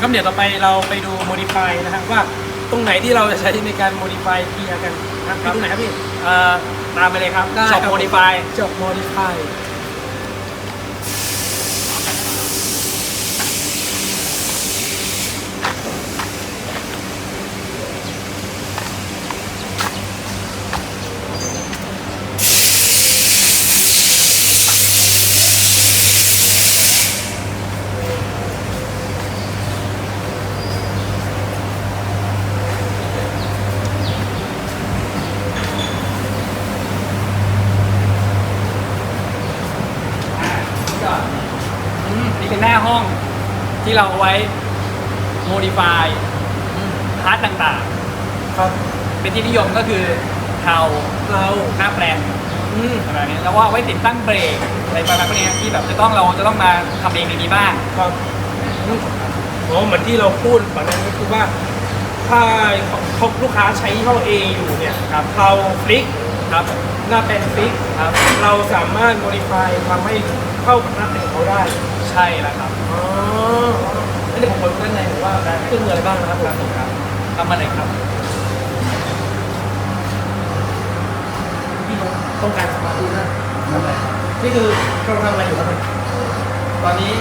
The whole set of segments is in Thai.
ครับเดี๋ยวต่อไปเราไปดู modify นะครับว่าตรงไหนที่เราจะใช้ในการ modify เกียร์กันนะครับไปตรงไหนครับพี่เอ่อตามไปเลยครับได้ช็อปครับโมดิฟายจบ modify ที่เราเอาไว้โมดิฟายพาร์ทต่างครับๆ เป็นที่นิยมก็คือเทาเราหน้าแปลงอืมอะไรแบบนี้แล้วก็เอาไว้ติดตั้งเบรกอะไรประมาณพวกนี้ที่แบบจะต้องเราจะต้องมาทำเองในนี้บ้าง ครับอืมอ๋อเหมือนที่เราพูดก่อนหนานั้นก็คือว่า ถ้าเขาลูกค้าใช้ยี่ห้อ A อยู่เนี่ยครับเราฟลิก ครับหน้าแปลนฟลิกครับ เราสามารถ modify ทำให้เข้ากับหน้าแปลนเขาได้ ใช่แล้วครับอ๋ออันนี้ผมขอดูด้านในหน่อยว่าเครื่องมืออะไรบ้างนะครับผมครับผมครับทำมาเลยครับพี่ต้องการสมาธินะนี่คือเราทำอะไรอยู่ครับตอนนี้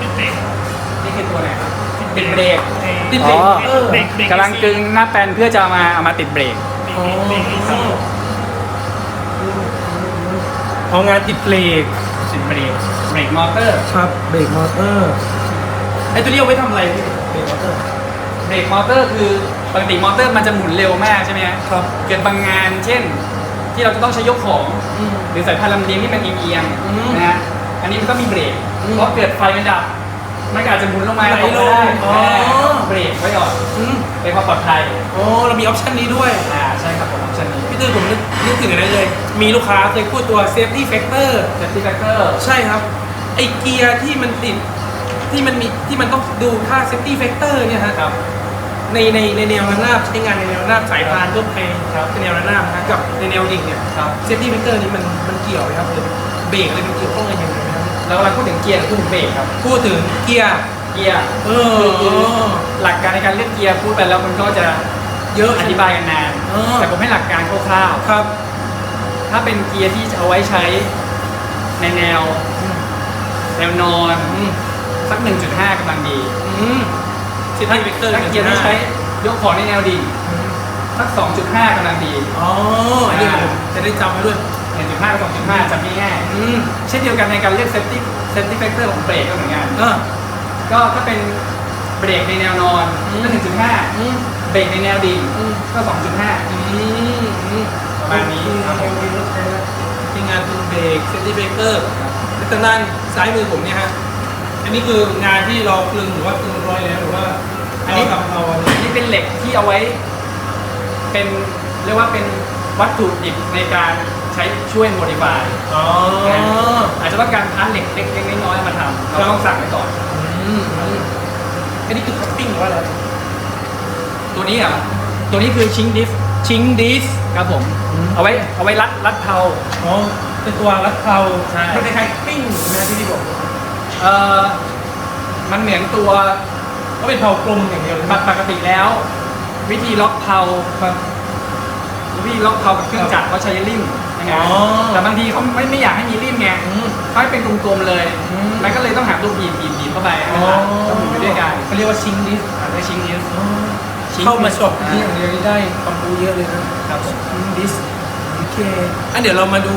ติดเบรกนี่คือตัวไหนครับติดเบรกติดเบรกอ๋อเออกำลังกึงหน้าแปลนเพื่อจะเอามาเอามาติดเบรกอ๋อ เอางานติดเบรกติดเบรกเบรกมอเตอร์ครับเบรกมอเตอร์ไอ้ตัวนี้เอาไว้ทำอะไรพี่เบรกมอเตอร์เบรกมอเตอร์คือปกติมอเตอร์มันจะหมุนเร็วมากใช่ไหมฮะครับ เกิดบางงานเช่น ที่เราจะต้องใช้ยกของ อืม หรือสายพานลำเลียงที่มันเอียงอืมๆนะฮะอันนี้มันก็มีเบรกอืมเพราะเกิดไฟมันดับมันก็อาจจะหมุนลงมาไหลตกลไม่งได้อ๋อ เบรกไว้ก่อน อืม เป็นความปลอดภัยอ๋อเรามีออปชันนี้ด้วย อ่าใช่ครับผมออปชันนี้พี่ตื้อผมนึกนึกถึงอะไรเลย มีลูกค้าเคยพูดตัว safety factor safety factor ใช่ครับ ไอเกียร์ที่มันติดที่มันมีที่มันต้องดูค่า safety factor เนี่ยฮะครับ ในในในแนวระนาบใช้งานในแนวระนาบสายพานทั่วไปครับในแนวระนาบนะกับในแนวดิ่งเนี่ย ครับ safety factor นี้มันมันเกี่ยวไหมครับหรือเบรกอะไรมันเกี่ยวข้องกันยังไงไหมครับ แล้วเราพูดถึงเกียร์หรือพูดถึงเบรกครับ พูดถึงเกียร์ เกียร์เอคือคืออ หลักการในการเลือกเกียร์พูดไปแล้วมันก็จะเยอะอธิบายกันนานเออ แต่ผมให้หลักการคร่าวๆครับถ้าเป็นเกียร์ที่จะเอาไว้ใช้ในแนว แนวนอนอืมสัก 1.5กำลังดีอืม safety factor ถ้าเกียร์ที่ใช้ยกของในแนวดิ่งสัก 2.5กำลังดี อ๋ออันนี้ผมจะได้จำไว้ด้วย 1.5กับ2.5จำง่ายอืม ๆเช่นเดียวกันในการเลือก safety safety factor ของเบรกก็เหมือนกัน เออ ก็ถ้าเป็นเบรกในแนวนอนอืม ก็1.5อืมเบรกในแนวดิ่งอืมก็2.5อืมอืมประมาณนี้ครับผมที่งานเป็นเบรกเซนติเบเกอร์และทางด้านซ้ายมือผมเนี่ยฮะอันนี้คืองานที่เราคลึงหรือว่าคลึงร้อยแล้วหรือว่าอันนี้เราทำเอาอันนี้นี่เป็นเหล็กที่เอาไว้ เป็นเรียกว่าเป็นวัตถุดิบในการใช้ช่วยโมดิฟาย อ๋อ อาจจะต้องการพาร์ทเหล็กเล็กๆน้อยๆมาทำเราต้องสั่งไว้ก่อน อืมอืมอันนี้คือคัพปิ้งหรือว่าอะไรตัวนี้อะตัวนี้คือชิงดิฟชิงดิสครับผมอืมเอาไว้เอาไว้รัดรัดเพลาอ๋อเป็นตัวรัดเพลาใช่มันคล้ายๆปิ้งนะที่พี่บอกเอ่อมันเหมือนตัวก็เป็นเพลากลมอย่างเดียวเลยปกปกติแล้ว วิธีล็อกเพลาครับวิธีล็อกเพลากับเครื่องจักรเขาใช้ลิ่ม นะครัอ๋บอแต่บางทีเขาไม่ไม่อยากให้มีลิ่มไงอืมเขาให้เป็นกลมๆเลยอืมมันก็เลยต้องหาตัวบีบบีบบีบเข้าไปอ๋อต้องหมุนไปด้วยกันเขาเรียกว่าชิงดิสอาจจะชิงดิฟเข้ามาช็อปที่อย่างเดียวนี่ได้ความรู้เยอะเลยนะครับผมชิงดิสโอเคอันเดี๋ยวเรามาดู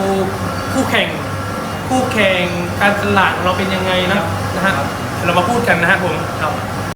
คู่แข่งคู่แข่งการตลาดของเราเป็นยังไงนะนะฮะเรามาพูดกันนะฮะผมครับม